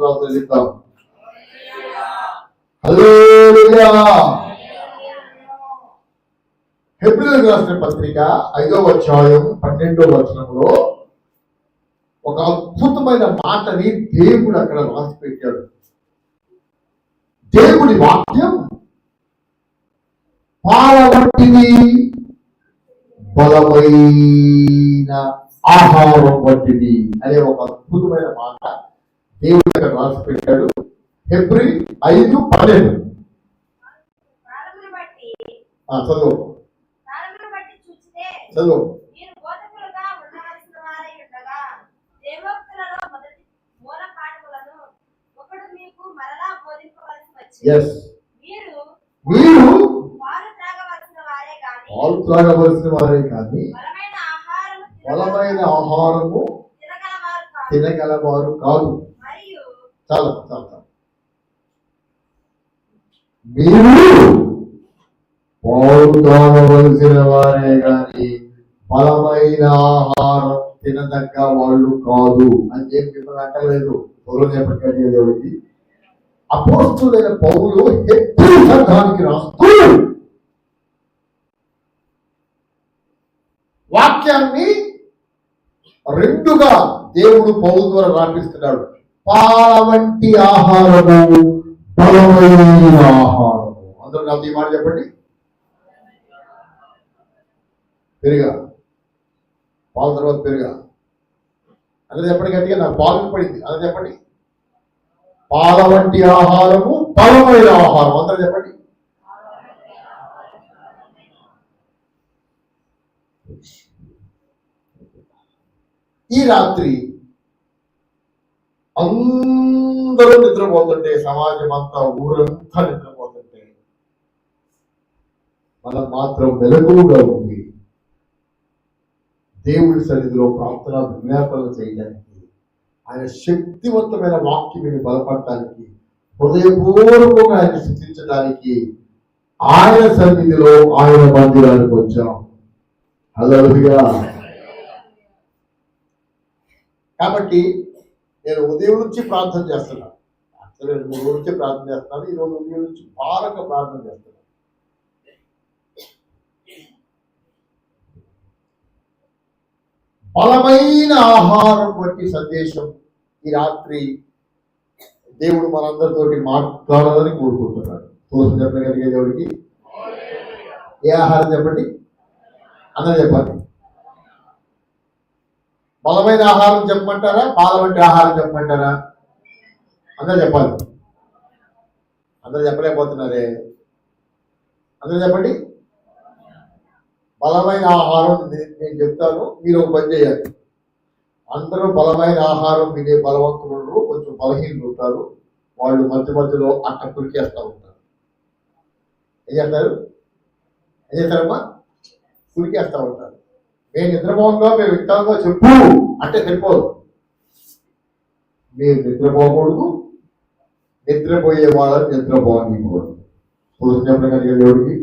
స్తోత్రాలు చెప్తాం హెబ్రిల్ రాసిన పత్రిక ఐదవ అధ్యాయం పన్నెండవ వచనంలో ఒక అద్భుతమైన మాటని దేవుడు అక్కడ రాసి పెట్టాడు దేవుడి వాక్యం పాలబట్టిది బలమైన ఆహారం వంటిది అనే ఒక అద్భుతమైన మాట. దేవుడు అక్కడ రాసి పెట్టాడు. హెబ్రి ఐదు పన్నెండు. చదువు. ఎస్ మీరు పాలు త్రాగవలసిన వారే కానీ బలమైన ఆహారము తినగలవారు కాదు. చాలు చాలు చాలు మీరు పాలు వారే కానీ బలమైన ఆహారం తినదగ్గ వాళ్ళు కాదు అని చెప్పి మిమ్మల్ని అంటలేదు. పొలం చెప్పండి దేవుడికి. అపోస్తులైన పౌరులు హెబ్రీ సంఘానికి రాస్తూ వాక్యాన్ని రెండుగా దేవుడు పౌరు ద్వారా రాపిస్తున్నాడు. పాల వంటి ఆహారము బలమైన ఆహారము. అందరూ నాకు ఈ మాట చెప్పండి. పెరుగా. పాల తర్వాత పెరుగా. అదే చెప్పండి గట్టిగా నాకు పాలు పడింది అదే చెప్పండి. పాల వంటి ఆహారము బలమైన ఆహారం అందరూ చెప్పండి. ఈ రాత్రి అందరూ నిద్రపోతుంటే సమాజం అంతా ఊరంతా నిద్రపోతుంటే మనం మాత్రం మెలకువగా ఉంది. దేవుడి సన్నిధిలో ప్రార్థన విజ్ఞాపనలు చేయడానికి ఆయన శక్తివంతమైన వాక్యం బలపడటానికి హృదయపూర్వకంగా ఆయన స్థితించడానికి ఆయన సన్నిధిలో ఆయన మందిరానికి వచ్చాం. హలోగా కాబట్టి నేను ఉదయం నుంచి ప్రార్థన చేస్తున్నాను. యాక్చువల్లీ రెండు మూడు రోజుల నుంచి ప్రార్థన చేస్తున్నాను. ఈ ఉదయం నుంచి బారక ప్రార్థన చేస్తున్నాను. బలమైన ఆహారం వంటి సందేశం ఈ రాత్రి దేవుడు మనందరితోటి మాట్లాడాలని కోరుకుంటున్నాడు. తోసి చెప్పగలిగే దేవుడికి? ఏ ఆహారం చెప్పండి? అందరూ చెప్పండి. బలమైన ఆహారం చెప్పమంటారా? పాల వంటి ఆహారం చెప్పమంటారా? అందరూ చెప్పాలి. అందరూ చెప్పలేకపోతున్నారే. అందరూ చెప్పండి. బలమైన ఆహారం నేను చెప్తాను మీరు ఒక పని చేయాలి. అందరూ బలమైన ఆహారం తినే బలవంతులు ఉండరు, కొంచెం బలహీనలు ఉంటారు వాళ్ళు మధ్య మధ్యలో అట్ట కురికేస్తూ ఉంటారు. ఏం చేస్తారు? ఏం చేస్తారమ్మా? కురికేస్తూ ఉంటారు. మేము నిద్రపోంగా మేము వింటాంగా చెప్పు అంటే సరిపోదు. మీరు నిద్రపోకూడదు నిద్రపోయే వాళ్ళని నిద్రపోనివ్వకూడదు. ఇప్పుడు చెప్పడం కలిగే దేవుడికి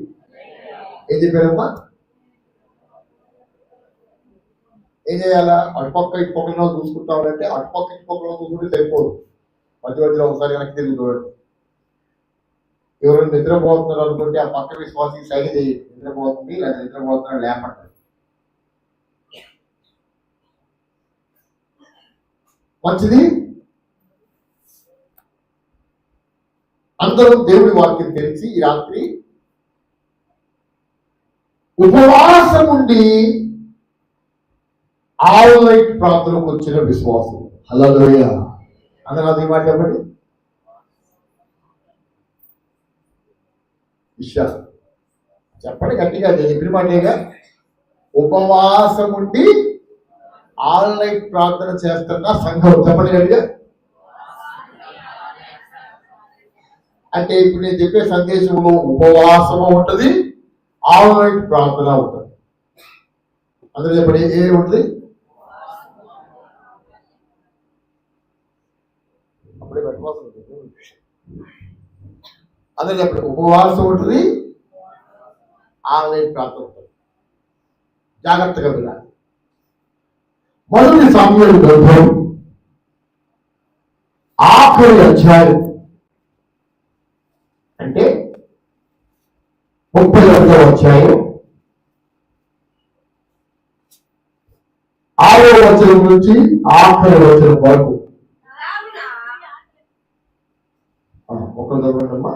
ఏం చెప్పారమ్మా? ఏం చేయాలా? అటుపక్క ఇటుపక్కన చూసుకుంటామంటే అటుపక్క ఇటుపక్కన చూసుకుంటే సరిపోదు. మధ్య మధ్యలో ఒకసారి వెనక్కి తిరిగి చూడండి. ఎవరు నిద్రపోతున్నారు అనుకుంటే ఆ పక్క విశ్వాసి సైడ్ చేయండి. నిద్రపోతుంది లేదా నిద్రపోతున్నారు లేపంటారు మంచిది. అందరూ దేవుడి వాక్యం తెలిసి ఈ రాత్రి ఉపవాసం ఉండి ఆల్ నైట్ ప్రార్థనకు వచ్చిన విశ్వాసం హలోయ అందరూ అది మాట చెప్పండి. విశ్వాసం. చెప్పండి గట్టిగా చెప్పిన మాటేగా. ఉపవాసం ఉండి ఆల్ నైట్ ప్రార్థన చేస్తున్న సంఘం చెప్పండి గట్టిగా. అంటే ఇప్పుడు నేను చెప్పే సందేశంలో ఉపవాసము ఉంటుంది ఆల్ నైట్ ప్రార్థన ఉంటుంది. అందరూ చెప్పండి ఏ ఉంటుంది? అప్పుడే పెట్టవలసి ఉంటుంది అందరూ చెప్పండి ఉపవాసం ఉంటుంది ఆల్ నైట్ ప్రార్థన ఉంటుంది. జాగ్రత్తగా వినాలి. మొదటి సమయం గ్రంథం ఆఖరి అధ్యాయం. అంటే ముప్పై ఒకటో అధ్యాయం. ఆరో వచనం నుంచి ఆఖరి వచనం వరకు. ఒక చదవండమ్మా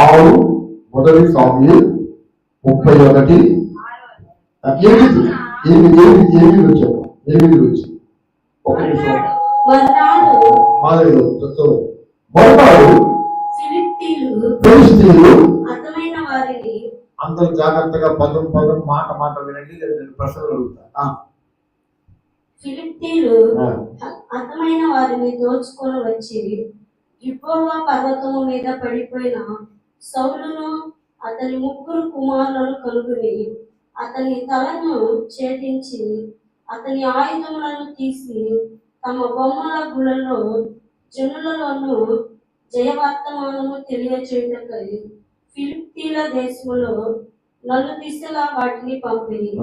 ఆరు మొదటి సామ్యులు ముప్పై ఒకటి ఎనిమిది ఎనిమిది ఎనిమిది ఎనిమిది వచ్చాము ఎనిమిది వచ్చి. ఒక నిమిషం. మర్నాడు మాదిరిలో చదువు. మరునాడు ఫిలిప్పీలు ఫిలిస్తీన్లు అర్థమైన వారిని. అందరూ జాగ్రత్తగా పదం పదం మాట మాట వినండి నేను ప్రశ్నలు అడుగుతా. అర్థమైన వారిని దోచుకొని వచ్చి గిబ్బోవా పర్వతము మీద పడిపోయిన సౌలును అతని ముగ్గురు కుమారులను కలుగుని అతని తలను ఛేదించి అతని ఆయుధములను తీసి తమ బొమ్మల గుళ్ళలో జనులలోను జయవర్తమానము తెలియచేయుటకై ఫిలిప్పీల దేశములో నలు దిశలా వాటిని పంపిణీ.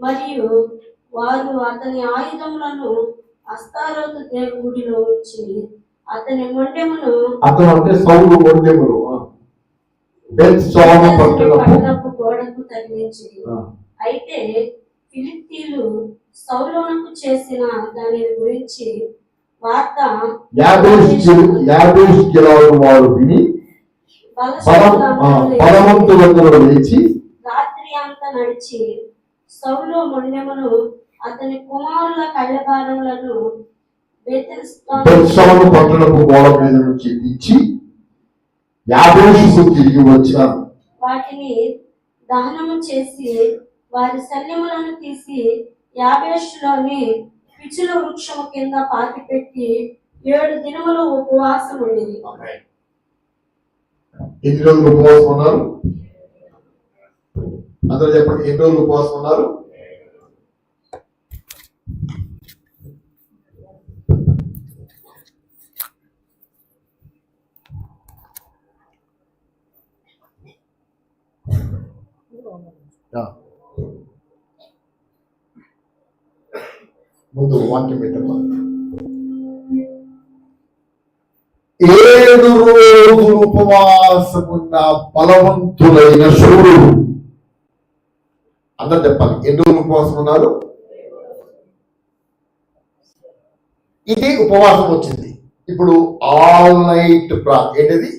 మరియు వారు అతని ఆయుధములను అస్తారోతు దేవుడిలో ఉంచి అతని మొండెమును అతను అంటే సౌలు పట్టణము. పట్టణపు గోడకు తగిలించి ఆ. అయితే ఫిలిప్పీలు సౌలోనకు చేసిన దాని గురించి వార్త యాభై వారు విని బలవంతులందరూ లేచి రాత్రి అంతా నడిచి సౌలు మొండెమును అతని కుమారుల కళ్ళభారములను బెతెస్దాను బెత్సోమ పట్టణపు గోడ మీద నుంచి దించి యాభై తిరిగి వచ్చిన వాటిని దహనము చేసి వారి శల్యములను తీసి యాభేషులోని పిచ్చుల వృక్షము కింద పాతిపెట్టి ఏడు దినములు ఉపవాసం ఉండేది ఎన్ని రోజులు ఉపవాసం ఉన్నారు? అందరూ చెప్పండి ఎన్ని రోజులు ఉపవాసం ఉన్నారు ఆ. ముందు వాక్యం పెట్టమ్మా ఏడు రోజులు ఉపవాసమున్న బలవంతులైన సూర్యుడు అందరు చెప్పాలి ఎన్ని రోజులు ఉపవాసం ఉన్నారు ఇది ఉపవాసం వచ్చింది. ఇప్పుడు ఆల్ నైట్ ప్రా ఏంటిది?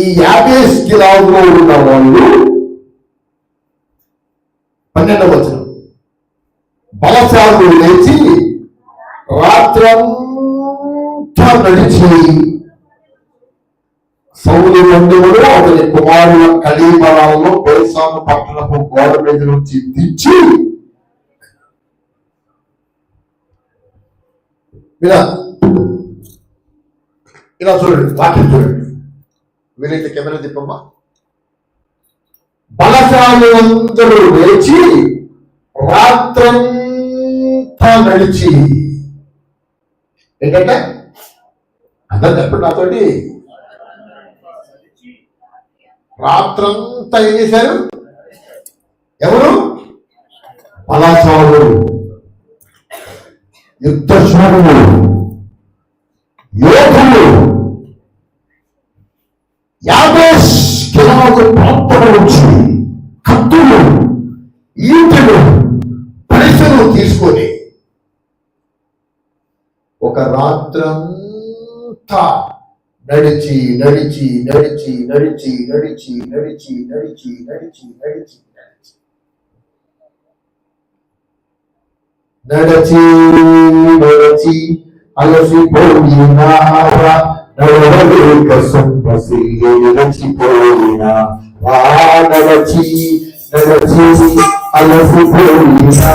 ఈ యాభై గిలాలో ఉన్న వాళ్ళు పన్నెండవ వచనం. బలశాలు లేచి రాత్రంతా నడిచి సౌలు బంధువులు అతని కుమారుల కలీబలాల్లో బైసాను పట్టణపు గోడ మీద నుంచి దించి ఇలా ఇలా చూడండి వాక్యం చూడండి. వీలైతే కెమెరా తిప్పమ్మా. బలశాలు అందరూ లేచి రాత్రంతా నడిచి. ఏంటంటే? అందరు చెప్పండి నాతోటి రాత్రంతా ఏం చేశారు? ఎవరు? బలాచారులు యుద్ధశూరులు ఒక రాత్రంతా నడిచి నడిచి నడిచి నడిచి నడిచి నడిచి నడిచి నడిచి నడిచి నడిచి నడచి నడచి అలసిపోయినా నడవలేక సంపసి నడిచిపోయినా వా నడచి నడచి అలసిపోయినా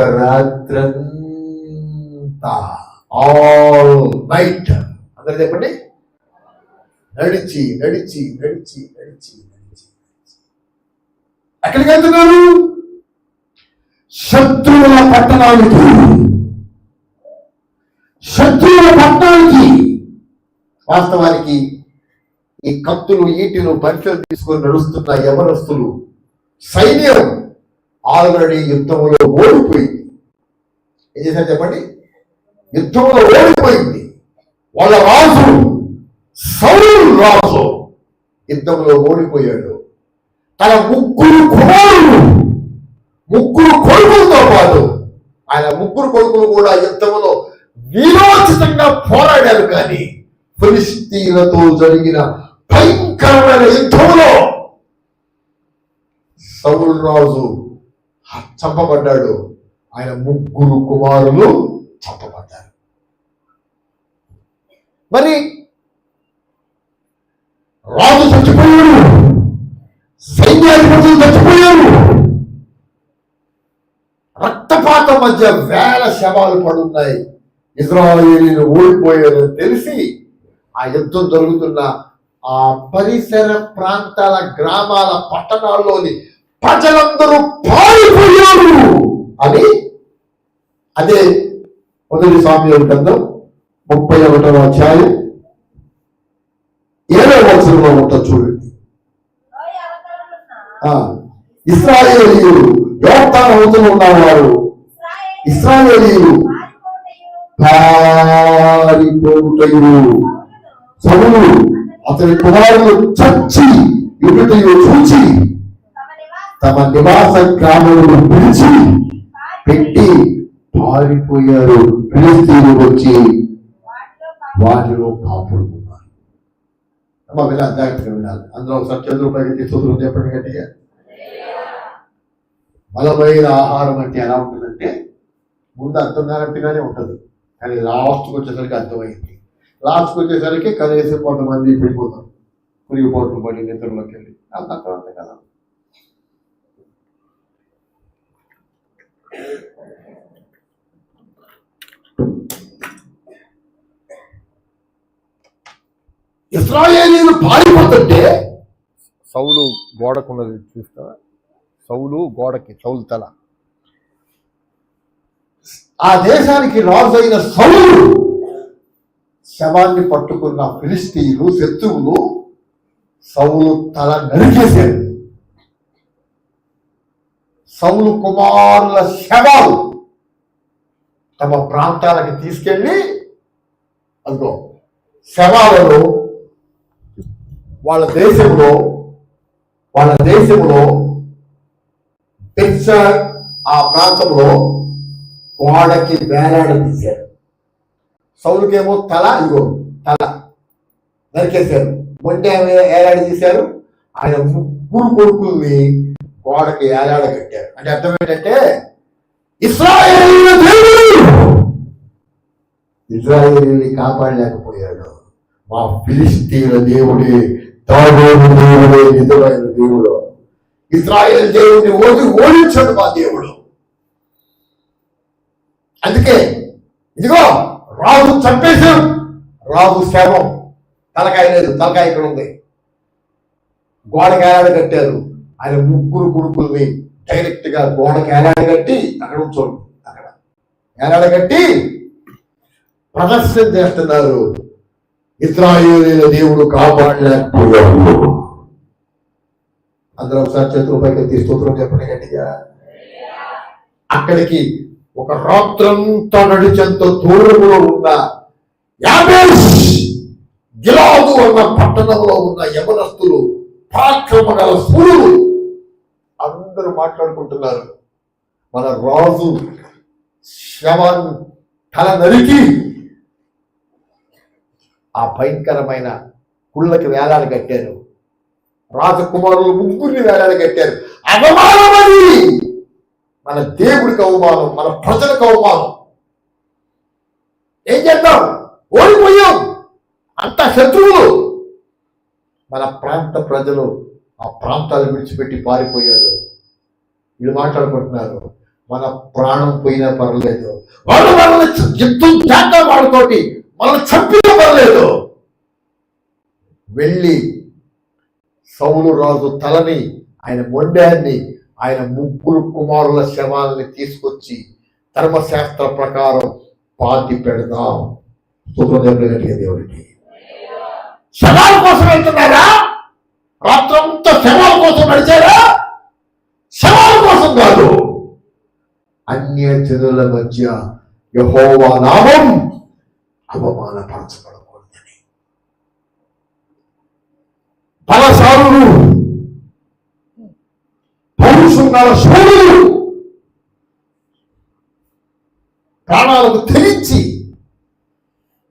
ఒక రాత్రంతా ఆల్ నైట్ అందరు చెప్పండి. నడిచి నడిచి నడిచి నడిచి నడిచి ఎక్కడికి వెళ్తున్నారు? శత్రువుల పట్టణానికి. శత్రువుల పట్టణానికి. వాస్తవానికి ఈ కత్తులు ఈటిలు పరిచయం తీసుకొని నడుస్తున్న యవనస్తులు సైన్యం ఆల్రెడీ యుద్ధంలో ఓడిపోయింది. ఏం చేశారు చెప్పండి? యుద్ధంలో ఓడిపోయింది. వాళ్ళ రాజు సౌరు రాజు యుద్ధంలో ఓడిపోయాడు. తన ముగ్గురు కుమారులు ముగ్గురు కొడుకులతో పాటు ఆయన ముగ్గురు కొడుకులు కూడా యుద్ధంలో వీరోచితంగా పోరాడారు కానీ ఫిలిస్తీన్లతో జరిగిన భయంకరమైన యుద్ధంలో సౌరు రాజు చంపబడ్డాడు. ఆయన ముగ్గురు కుమారులు చంపబడ్డారు. మరి రాజు చచ్చిపోయాడు. సైన్యాధిపతులు చచ్చిపోయారు. రక్తపాతం మధ్య వేల శవాలు పడున్నాయి. ఇజ్రాయేలీలు ఓడిపోయారని తెలిసి ఆ యుద్ధం జరుగుతున్న ఆ పరిసర ప్రాంతాల గ్రామాల పట్టణాల్లోని ప్రజలందరూ పారిపోయారు అని అదే మొదటి స్వామి గ్రంథం ముప్పై ఒకటవ అధ్యాయం ఏడవ వచనంలో ఉంటుంది చూడండి. ఇస్రాయేలీయులు యోక్తాన అవుతూ ఉన్నవారు. ఇస్రాయేలీయులు పారిపోటయు పారిపోటయు సౌలు అతని కుమారులు చచ్చి ఇటు చూచి తమ నివాస తమ గ్రామములు పిలిచి పెట్టి పారిపోయారు. ఫిలిస్తీన్లు వచ్చి వారిలో కాపు కాపులు అమ్మ వినాలి జాగ్రత్తగా వినాలి అందులో ఒకసారి చంద్రుపైకి తీసుకుని చెప్పండి గట్టిగా. బలమైన ఆహారం అంటే ఎలా ఉంటుందంటే ముందు అర్థం కానట్టుగానే ఉంటుంది. కానీ లాస్ట్కి వచ్చేసరికి అర్థమైంది. లాస్ట్కి వచ్చేసరికి కనీసం కొంతమంది పడిపోతారు కురిగిపోట్లు పడి నిద్రలోకి వెళ్ళి. అంత అర్థం అంతే కదా. ఇస్రాయేలీలు పారిపోతుంటే సౌలు గోడకున్నది చూస్తావా? సౌలు గోడకి సౌలు తల. ఆ దేశానికి రాజు అయిన సౌలు శవాన్ని పట్టుకున్న ఫిలిస్తీన్లు శత్రువులు సౌలు తల నరికేశారు. సౌలు కుమారుల శవాలు తమ ప్రాంతాలకు తీసుకెళ్ళి అదిగో శవాలను వాళ్ళ దేశంలో వాళ్ళ దేశంలో పిక్చర్ ఆ ప్రాంతంలో గోడకి వేలాడదీశారు సౌలుకేమో తల ఇగో తల నరికేశారు. మొండె ఏలాడి తీశారు? ఆయన ముగ్గురు కొడుకుల్ని గోడకి ఏలాడ కట్టారు. అంటే అర్థం ఏంటంటే ఇస్రాయేలీల దేవుడు! ఇజ్రాయేలీని కాపాడలేకపోయాడు. మా ఫిలిస్తీన్ల దేవుడే దాగోను దేవుడే నిజమైన దేవుడు. ఇజ్రాయేల్ దేవుడిని ఓడి ఓడించాడు మా దేవుడు. అందుకే ఇదిగో రాజు చంపేశాం రాజు శవం. తలకాయ లేదు తలకాయ ఇక్కడ ఉంది. గోడకాయలు కట్టారు. ఆయన ముగ్గురు కొడుకుల్ని డైరెక్ట్గా గోడకి ఏలాడగట్టి అక్కడ ఉంచండి. అక్కడ. ఏలాడగట్టి ప్రదర్శన చేస్తున్నారు. ఇస్రాయేలీల దేవుడు కాపాడలేకపోయాడు. అందరూ ఒకసారి చేతుల పైకి ఎత్తి చెప్పండి గట్టిగా. అక్కడికి ఒక రాత్రంతా నడిచేంత దూరంలో ఉన్న యాబేష్ గిలాదు అన్న పట్టణంలో ఉన్న యవనస్తులు పరాక్రమ గల సూర్యులు అందరూ మాట్లాడుకుంటున్నారు. మన రాజు శవాన్ని తల నరికి ఆ భయంకరమైన కుళ్ళకి వేలాలు కట్టారు. రాజకుమారులు ముగ్గురిని వేలాలు కట్టారు. అవమానమని మన దేవుడికి అవమానం మన ప్రజలకు అవమానం. ఏం చేద్దాం? ఓడిపోయాం. అంత శత్రువులు. మన ప్రాంత ప్రజలు ఆ ప్రాంతాలు విడిచిపెట్టి పారిపోయారు. వీళ్ళు మాట్లాడుకుంటున్నారు. మన ప్రాణం పోయినా పర్లేదు వాళ్ళు మనల్ని యుద్ధం చేద్దాం వాళ్ళతోటి మనల్ని చంపినా పర్లేదు వెళ్ళి సౌలు రాజు తలని ఆయన మొండాన్ని ఆయన ముగ్గురు కుమారుల శవాలని తీసుకొచ్చి ధర్మశాస్త్ర ప్రకారం పాతి పెడదాం. సుఖదేవుడిగా దేవుడికి శవాల కోసం వెళ్తున్నారా? రాత్రంతా శవాల కోసం నడిచారా కోసం కాదు అన్య జనుల మధ్య యహోవా నామం అవమానపరచబడకూడదని బలశాలులు పౌరుషున్న సోదరులు ప్రాణాలకు తెరించి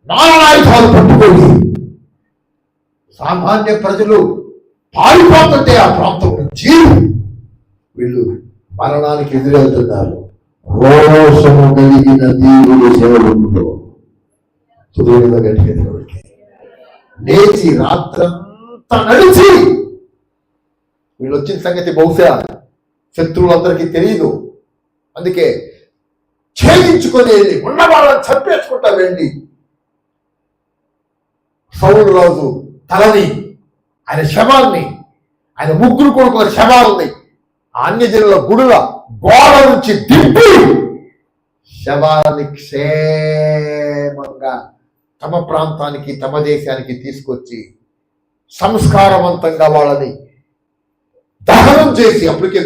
నారాయుధాలు పట్టుకొని సామాన్య ప్రజలు పారిపోతుంటే ఆ ప్రాంతం నుంచి వీళ్ళు మరణానికి ఎదురెళ్తున్నారు. రోషము కలిగిన దేవుడు సేవలు సుదూరంగా గట్టిగా దేవుడికి లేచి రాత్రంతా నడిచి వీళ్ళు వచ్చిన సంగతి బహుశా శత్రువులందరికీ తెలియదు అందుకే ఛేదించుకొని వెళ్ళి ఉన్న వాళ్ళని చంపేసుకుంటా వెళ్ళి సౌలు రాజు తలని ఆయన శవాన్ని ఆయన ముగ్గురు కొడుకుల శవాలని అన్యజనుల గుడుల గోడ నుంచి దింపి శవాలని క్షేమంగా తమ ప్రాంతానికి తమ దేశానికి తీసుకొచ్చి సంస్కారవంతంగా వాళ్ళని దహనం చేసి అప్పటికే